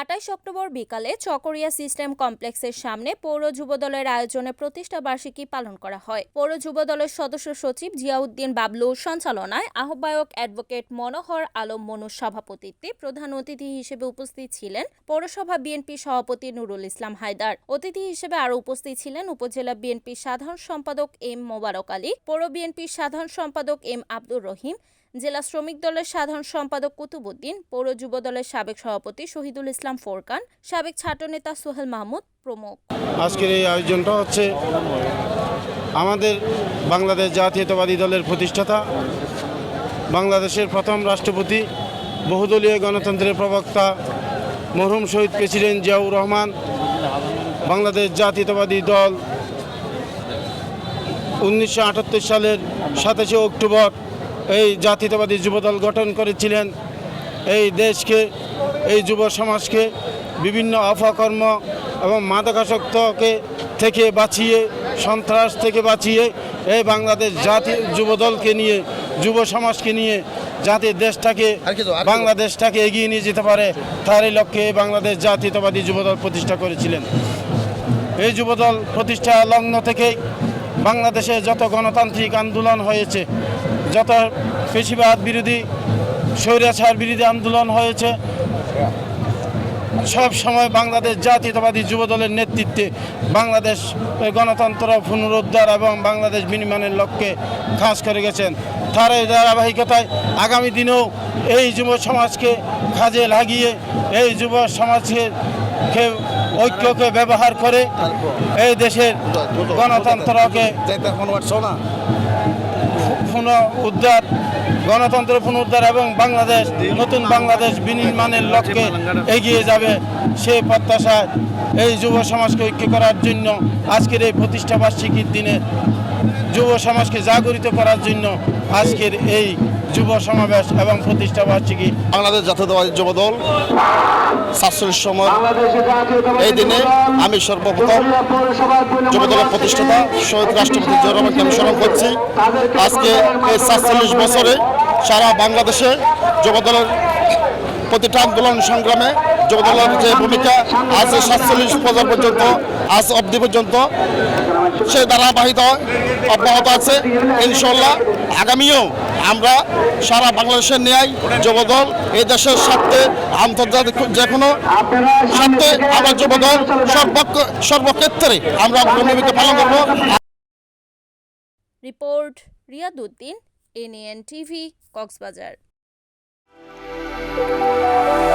আটাইশ October বিকালে Chakaria system কমপ্লেক্সের সামনে পৌর যুবদলের আয়োজনে প্রতিষ্ঠা বার্ষিকী পালন করা হয়। পৌর যুবদলের সদস্য সচিব জিয়াউদ্দিন বাবলু সঞ্চালনায় আহ্বায়ক অ্যাডভোকেট মনোহর আলম মনুর সভাপতিত্বে প্রধান অতিথি হিসেবে উপস্থিত ছিলেন পৌরসভা বিএনপি সভাপতি নুরুল ইসলাম হায়দার। অতিথি হিসেবে আরও উপস্থিত ছিলেন উপজেলা বিএনপির সাধারণ সম্পাদক এম মোবারক আলী, পৌর বিএনপির সাধারণ সম্পাদক এম আব্দুর রহিম জেলা শ্রমিক দলের সাধারণ সম্পাদক কুতুবুদ্দিন পৌর যুব দলের সাবেক সভাপতি শহীদুল ইসলাম ফোরকান, সাবেক ছাত্রনেতা সোহেল মাহমুদ প্রমুখ। আজকের এই আয়োজনটা হচ্ছে আমাদের বাংলাদেশ জাতীয়তাবাদী দলের প্রতিষ্ঠাতা, বাংলাদেশের প্রথম রাষ্ট্রপতি, বহুদলীয় গণতন্ত্রের প্রবক্তা, মরহুম শহীদ প্রেসিডেন্ট জিয়াউর রহমান, বাংলাদেশ জাতীয়তাবাদী দল উনিশশো আটাত্তর সালের সাতাশে অক্টোবর এই জাতীয়তাবাদী যুবদল গঠন করেছিলেন। এই দেশকে এই যুব সমাজকে বিভিন্ন অপকর্ম এবং মাদকাসক্তকে থেকে বাঁচিয়ে সন্ত্রাস থেকে বাঁচিয়ে এই বাংলাদেশ জাতীয় যুবদলকে নিয়ে যুব সমাজকে নিয়ে যাতে দেশটাকে বাংলাদেশটাকে এগিয়ে নিয়ে যেতে পারে তার এই লক্ষ্যে এই বাংলাদেশ জাতীয়তাবাদী যুবদল প্রতিষ্ঠা করেছিলেন। এই যুবদল প্রতিষ্ঠা লগ্ন থেকে বাংলাদেশে যত গণতান্ত্রিক আন্দোলন হয়েছে যত পেশিবাদ বিরোধী, স্বৈরাচার বিরোধী আন্দোলন হয়েছে। সব সময় বাংলাদেশ জাতীয়তাবাদী যুবদলের নেতৃত্বে বাংলাদেশ গণতন্ত্র পুনরুদ্ধার এবং বাংলাদেশ বিনিময়ের লক্ষ্যে কাজ করে গেছেন। তার এই ধারাবাহিকতায় আগামী দিনেও এই যুব সমাজকে কাজে লাগিয়ে, এই যুব সমাজকে ঐক্যকে ব্যবহার করে এই দেশের গণতন্ত্রকে পুনঃ উদ্ধার, গণতন্ত্র পুনরুদ্ধার এবং বাংলাদেশ, নতুন বাংলাদেশ বিনির্মাণের লক্ষ্যে এগিয়ে যাবে সে প্রত্যাশায় এই যুব সমাজকে ঐক্য করার জন্য আজকের এই প্রতিষ্ঠা বার্ষিকীর দিনে যুব সমাজকে জাগরিত করার জন্য আজকের এই যুব সমাবেশ এবং প্রতিষ্ঠা বার্ষিকী। বাংলাদেশ জাতীয়তাবাদী যুব দল সাতচল্লিশ সময়। এই দিনে আমি সর্বপ্রথম যুব দলের প্রতিষ্ঠাতা শহীদ রাষ্ট্রপতি জিয়া রহমানকে আমি স্মরণ করছি। আজকে এই সাতচল্লিশ বছরে সারা বাংলাদেশে যুব দলের প্রতিটা আন্দোলন সংগ্রামে যোগদানের যে ভূমিকা, আজ সাতচল্লিশ বছর পর্যন্ত, আজ অবধি পর্যন্ত সে ধারাবাহিকতা অব্যাহত আছে। ইনশাল্লাহ আগামীও আমরা সারা বাংলাদেশের ন্যায় যুবদল, এই দেশের স্বার্থে, আন্তর্জাতিক যে কোনো স্বার্থে আমরা যুবদল সর্বক্ষ সর্বক্ষেত্রে আমরা ভূমিকা পালন করব। Report Riyaduddin NN TV Cox's Bazar. Bye.